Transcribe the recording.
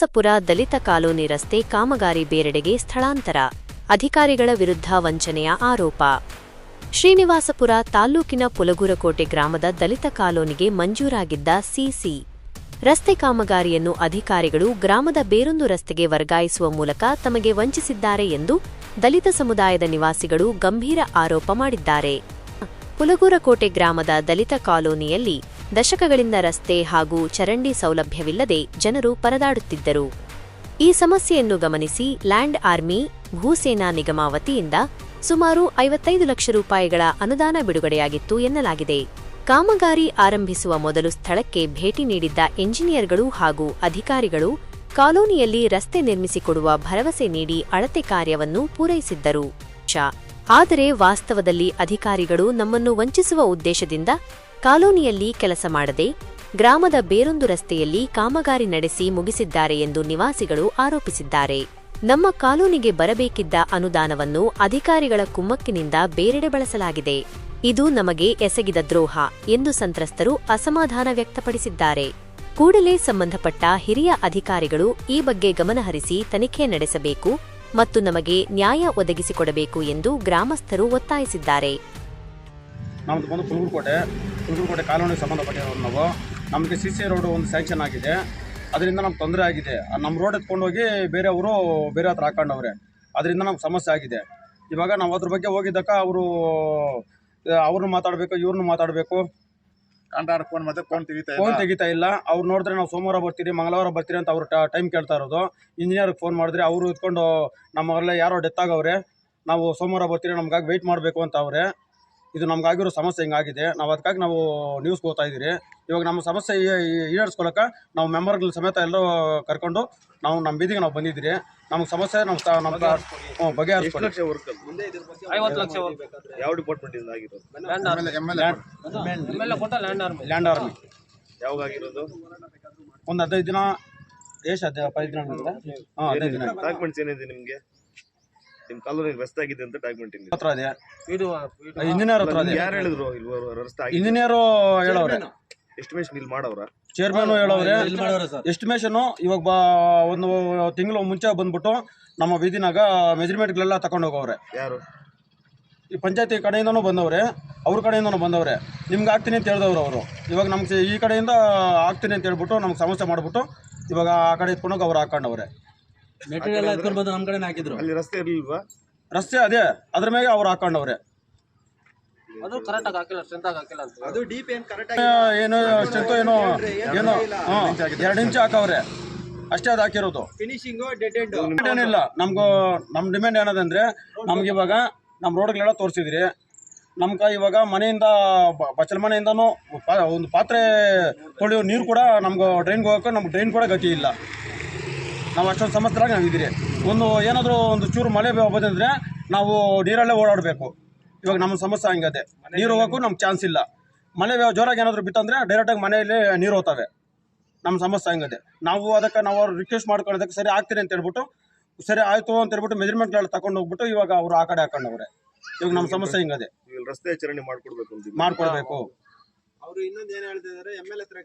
ಸಪುರ ದಲಿತ colony ರಸ್ತೆ ಕಾಮಗಾರಿ ಬೇರೆಡೆಗೆ ಸ್ಥಳಾಂತರ. ಅಧಿಕಾರಿಗಳ ವಿರುದ್ಧ ವಂಚನೆಯ ಆರೋಪ. ಶ್ರೀನಿವಾಸಪುರ ತಾಲ್ಲೂಕಿನ ಪುಲಗುರಕೋಟೆ ಗ್ರಾಮದ ದಲಿತ ಕಾಲೋನಿಗೆ ಮಂಜೂರಾಗಿದ್ದ ಸಿಸಿ. ರಸ್ತೆ ಕಾಮಗಾರಿಯನ್ನು ಅಧಿಕಾರಿಗಳು ಗ್ರಾಮದ ಬೇರೊಂದು ರಸ್ತೆಗೆ ವರ್ಗಾಯಿಸುವ ಮೂಲಕ ತಮಗೆ ವಂಚಿಸಿದ್ದಾರೆ ಎಂದು ದಲಿತ ಸಮುದಾಯದ ನಿವಾಸಿಗಳು ಗಂಭೀರ ಆರೋಪ ಮಾಡಿದ್ದಾರೆ. ಪುಲಗೂರಕೋಟೆ ಗ್ರಾಮದ ದಲಿತ ಕಾಲೋನಿಯಲ್ಲಿ ದಶಕಗಳಿಂದ ರಸ್ತೆ ಹಾಗೂ ಚರಂಡಿ ಸೌಲಭ್ಯವಿಲ್ಲದೆ ಜನರು ಪರದಾಡುತ್ತಿದ್ದರು. ಈ ಸಮಸ್ಯೆಯನ್ನು ಗಮನಿಸಿ ಲ್ಯಾಂಡ್ ಆರ್ಮಿ, ಭೂಸೇನಾ ನಿಗಮ ವತಿಯಿಂದ ಸುಮಾರು ಐವತ್ತೈದು ಲಕ್ಷ ರೂಪಾಯಿಗಳ ಅನುದಾನ ಬಿಡುಗಡೆಯಾಗಿತ್ತು ಎನ್ನಲಾಗಿದೆ. ಕಾಮಗಾರಿ ಆರಂಭಿಸುವ ಮೊದಲು ಸ್ಥಳಕ್ಕೆ ಭೇಟಿ ನೀಡಿದ್ದ ಎಂಜಿನಿಯರ್ಗಳು ಹಾಗೂ ಅಧಿಕಾರಿಗಳು ಕಾಲೋನಿಯಲ್ಲಿ ರಸ್ತೆ ನಿರ್ಮಿಸಿಕೊಡುವ ಭರವಸೆ ನೀಡಿ ಅಳತೆ ಕಾರ್ಯವನ್ನು ಪೂರೈಸಿದ್ದರು. ಆದರೆ ವಾಸ್ತವದಲ್ಲಿ ಅಧಿಕಾರಿಗಳು ನಮ್ಮನ್ನು ವಂಚಿಸುವ ಉದ್ದೇಶದಿಂದ ಕಾಲೋನಿಯಲ್ಲಿ ಕೆಲಸ ಮಾಡದೆ ಗ್ರಾಮದ ಬೇರೊಂದು ರಸ್ತೆಯಲ್ಲಿ ಕಾಮಗಾರಿ ನಡೆಸಿ ಮುಗಿಸಿದ್ದಾರೆ ಎಂದು ನಿವಾಸಿಗಳು ಆರೋಪಿಸಿದ್ದಾರೆ. ನಮ್ಮ ಕಾಲೋನಿಗೆ ಬರಬೇಕಿದ್ದ ಅನುದಾನವನ್ನು ಅಧಿಕಾರಿಗಳ ಕುಮ್ಮಕ್ಕಿನಿಂದ ಬೇರೆಡೆ ಬಳಸಲಾಗಿದೆ. ಇದು ನಮಗೆ ಎಸಗಿದ ದ್ರೋಹ ಎಂದು ಸಂತ್ರಸ್ತರು ಅಸಮಾಧಾನ ವ್ಯಕ್ತಪಡಿಸಿದ್ದಾರೆ. ಕೂಡಲೇ ಸಂಬಂಧಪಟ್ಟ ಹಿರಿಯ ಅಧಿಕಾರಿಗಳು ಈ ಬಗ್ಗೆ ಗಮನಹರಿಸಿ ತನಿಖೆ ನಡೆಸಬೇಕು ಮತ್ತು ನಮಗೆ ನ್ಯಾಯ ಒದಗಿಸಿಕೊಡಬೇಕು ಎಂದು ಗ್ರಾಮಸ್ಥರು ಒತ್ತಾಯಿಸಿದ್ದಾರೆ. ನಮ್ಮದು ಬಂದು ಕುಲಗುರುಕೋಟೆ ಕುಲ್ಗುರ್ಕೋಟೆ ಕಾಲೋನಿಗೆ ಸಂಬಂಧಪಟ್ಟಿರೋದು ನಾವು. ನಮಗೆ ಸಿ ಸಿ ರೋಡು ಒಂದು ಸ್ಯಾಂಕ್ಷನ್ ಆಗಿದೆ. ಅದರಿಂದ ನಮ್ಗೆ ತೊಂದರೆ ಆಗಿದೆ. ನಮ್ಮ ರೋಡ್ ಎತ್ಕೊಂಡೋಗಿ ಬೇರೆಯವರು ಬೇರೆ ಹತ್ರ ಹಾಕೊಂಡವ್ರೆ. ಅದರಿಂದ ನಮ್ಗೆ ಸಮಸ್ಯೆ ಆಗಿದೆ. ಇವಾಗ ನಾವು ಅದ್ರ ಬಗ್ಗೆ ಹೋಗಿದ್ದಕ್ಕ ಅವರು ಅವ್ರನ್ನ ಮಾತಾಡಬೇಕು ಇವ್ರನ್ನ ಮಾತಾಡಬೇಕು. ಕಾಂಟ್ರಾಕ್ಟ್ ಫೋನ್ ಮತ್ತೆ ಫೋನ್ ತೆಗಿತಾ ಫೋನ್ ತೆಗಿತಾ ಇಲ್ಲ. ಅವ್ರು ನೋಡಿದ್ರೆ ನಾವು ಸೋಮವಾರ ಬರ್ತೀರಿ ಮಂಗಳವಾರ ಬರ್ತೀರಿ ಅಂತ ಅವ್ರು ಟೈಮ್ ಕೇಳ್ತಾ ಇರೋದು. ಇಂಜಿನಿಯರ್ಗೆ ಫೋನ್ ಮಾಡಿದ್ರೆ ಅವರು ಇದ್ಕೊಂಡು ನಮ್ಮಲ್ಲೇ ಯಾರೋ ಡೆತ್ ಆಗವ್ರೆ. ನಾವು ಸೋಮವಾರ ಬರ್ತೀರಿ ನಮ್ಗಾಗಿ ವೆಯ್ಟ್ ಮಾಡಬೇಕು ಅಂತ ಅವ್ರೆ. ಇದು ನಮ್ಗಾಗಿರೋ ಸಮಸ್ಯೆ ಹಿಂಗಾಗಿದೆ. ನಾವು ಅದಕ್ಕಾಗಿ ನಾವು ನ್ಯೂಸ್ ಹೋಗ್ತಾ ಇದ್ದೀರಿ. ಇವಾಗ ನಮ್ಮ ಸಮಸ್ಯೆ ಈಡೇರಿಸ್ಕೊಳಕ್ಕೆ ನಾವು ಮೆಂಬರ್ಗಳ ಸಮೇತ ಎಲ್ಲರೂ ಕರ್ಕೊಂಡು ನಾವು ನಮ್ಮ ಬೀದಿಗೆ ನಾವು ಬಂದಿದ್ದೀರಿ. ನಮ್ಗೆ ಸಮಸ್ಯೆ ನಮ್ಮ ನಮ್ಮ ಹ್ಞೂ ಬಗೆಹರಿಸ್ಕೊಡಿ ಲಕ್ಷ ವರ್ಕ್ ಐವತ್ತು ಲಕ್ಷ ಯಾವ ಡಿಪಾರ್ಟ್ಮೆಂಟ್ ಇಂದ ಆಗಿರೋದು ಲ್ಯಾಂಡ್ ಆರ್ಮಿ ಎಮ್ಮೆಲ್ಲೆ ಕೊಟ್ಟ ಲ್ಯಾಂಡ್ ಆರ್ಮಿ ಲ್ಯಾಂಡ್ ಆರ್ಮಿ ಯಾವಾಗ ಆಗಿರೋದು? ಒಂದು ಹದಿನೈದು ದಿನ ಎಷ್ಟು ಹದಿನೈದು ದಿನ? ಹಾಂ ಹದಿನೈದು ದಿನ ಡಾಕ್ಯುಮೆಂಟ್ಸ್ ಏನಿದೆ ನಿಮ್ಗೆ? ನಿಮ್ ಕಾಲೋನಿ ರಸ್ತೆ ಆಗಿದೆ ಅಂತ ಡಾಕ್ಯುಮೆಂಟ್ ಇದೆ ಹತ್ರ ಇದೆ. ಇದು ಇಂಜಿನಿಯರ್ ಹತ್ರ ಇದೆ. ಯಾರು ಹೇಳಿದ್ರು ಇಲ್ಲಿ ರಸ್ತೆ ಆಗಿದೆ? ಇಂಜಿನಿಯರು ಹೇಳವ್ರೆ. ಎಸ್ಟಿಮೇಷನ್ ಇಲ್ಲಿ ಮಾಡವ್ರ? ಚೇರ್ಮನ್ ಹೇಳವ್ರೆ. ಎಸ್ಟಿಮೇಷನ್ ಇವಾಗ ಬಾ ಒಂದು ತಿಂಗಳು ಮುಂಚೆ ಬಂದ್ಬಿಟ್ಟು ನಮ್ಮ ಬೀದಿನಾಗ ಮೆಜರ್ಮೆಂಟ್ಗಳೆಲ್ಲ ತಗೊಂಡು ಹೋಗವ್ರೆ. ಯಾರು? ಈ ಪಂಚಾಯತಿ ಕಡೆಯಿಂದನೂ ಬಂದವ್ರೆ ಅವ್ರ ಕಡೆಯಿಂದನೂ ಬಂದವ್ರೆ. ನಿಮ್ಗೆ ಆಗ್ತೀನಿ ಅಂತ ಹೇಳಿದವ್ರು ಅವರು. ಇವಾಗ ನಮ್ಗೆ ಈ ಕಡೆಯಿಂದ ಆಗ್ತೀನಿ ಅಂತ ಹೇಳ್ಬಿಟ್ಟು ನಮ್ಗೆ ಸಮಸ್ಯೆ ಮಾಡಿಬಿಟ್ಟು ಇವಾಗ ಆ ಕಡೆ ಎತ್ಕೊಂಡೋಗಿ ಅವ್ರು ಹಾಕೊಂಡವ್ರೆ. ಮೆಟೀರಿಯಲ್ ಎತ್ಕೊಂಡು ಬಂದು ನಮ್ಮ ಕಡೆನೇ ಹಾಕಿದ್ರು. ಅಲ್ಲಿ ರಸ್ತೆ ಇರ್ಲಿಲ್ವಾ? ರಸ್ತೆ ಅದೇ ಅದ್ರ ಮೇಲೆ ಅವ್ರು ಹಾಕೊಂಡವ್ರೆ. ಅದು ಕರೆಕ್ಟಾಗಿ ಹಾಕಿಲ್ಲ ಹಾಕಿಲ್ಲ ಅಂತ. ಅದು ಏನ್ ಕರೆಕ್ಟ್ ಏನೋ ಏನೋ ಏನೋ ಹಾಂ ಎರಡು ಇಂಚು ಹಾಕವ್ರೆ. ಅಷ್ಟೇ ಅದು ಹಾಕಿರೋದು. ಫಿನಿಶಿಂಗ್ ಡೆಡ್ ಎಂಡ್ ಏನಿಲ್ಲ ನಮ್ಗೂ ನಮ್ಮ ಡಿಮ್ಯಾಂಡ್ ಏನದಂದ್ರೆ ನಮ್ಗೆ ಇವಾಗ ನಮ್ಮ ರೋಡ್ಗಳೆಲ್ಲ ತೋರಿಸಿದ್ರಿ. ನಮ್ಗೆ ಇವಾಗ ಮನೆಯಿಂದ ಬಚಲ್ ಬಚ್ಚಲ ಮನೆಯಿಂದನೂ ಒಂದು ಪಾತ್ರೆ ತೊಳೆಯೋ ನೀರು ಕೂಡ ನಮ್ಗ ಡ್ರೈನ್ಗೆ ಹೋಗೋಕೆ ನಮ್ಗೆ ಡ್ರೈನ್ ಕೂಡ ಗತಿ ಇಲ್ಲ. ನಾವು ಅಷ್ಟೊಂದು ಸಮಸ್ಯೆಗಳಾಗಿ ನಾವು ಇದ್ದೀರಿ. ಒಂದು ಏನಾದರೂ ಒಂದು ಚೂರು ಮಳೆ ಬಂದಿದ್ರೆ ನಾವು ನೀರಲ್ಲೇ ಓಡಾಡಬೇಕು. ಇವಾಗ ನಮ್ಮ ಸಮಸ್ಯೆ ಹಂಗದೆ. ನೀರು ಹೋಗೋಕ್ಕೂ ನಮ್ಗೆ ಚಾನ್ಸ್ ಇಲ್ಲ. ಮಳೆ ಜೋರಾಗಿ ಏನಾದರೂ ಬಿತ್ತಂದರೆ ಡೈರೆಕ್ಟಾಗಿ ಮನೆಯಲ್ಲಿ ನೀರು ಹೋಗ್ತವೆ. ನಮ್ಮ ಸಮಸ್ಯೆ ಹಂಗದೆ. ನಾವು ಅದಕ್ಕೆ ನಾವು ಅವ್ರು ರಿಕ್ವೆಸ್ಟ್ ಮಾಡ್ಕೊಳ್ಳೋದಕ್ಕೆ ಸರಿ ಆಗ್ತೀನಿ ಅಂತ ಹೇಳ್ಬಿಟ್ಟು ಸರಿ ಆಯಿತು ಅಂತ ಹೇಳ್ಬಿಟ್ಟು ಮೆಜರ್ಮೆಂಟ್ಗಳು ತಗೊಂಡು ಹೋಗ್ಬಿಟ್ಟು ಇವಾಗ ಅವರು ಆ ಕಡೆ ಹಾಕೊಂಡವ್ರೆ ಇವಾಗ ನಮ್ಮ ಸಮಸ್ಯೆ ಹಿಂಗದೆ. ರಸ್ತೆ ಚರಣಿ ಮಾಡ್ಕೊಡ್ಬೇಕು ಅಂತ ಮಾಡ್ಕೊಡ್ಬೇಕು. ಅವರು ಇನ್ನೊಂದು ಏನು ಹೇಳ್ತಿದ್ದಾರೆ ಎಂ ಎಲ್ ಹತ್ರ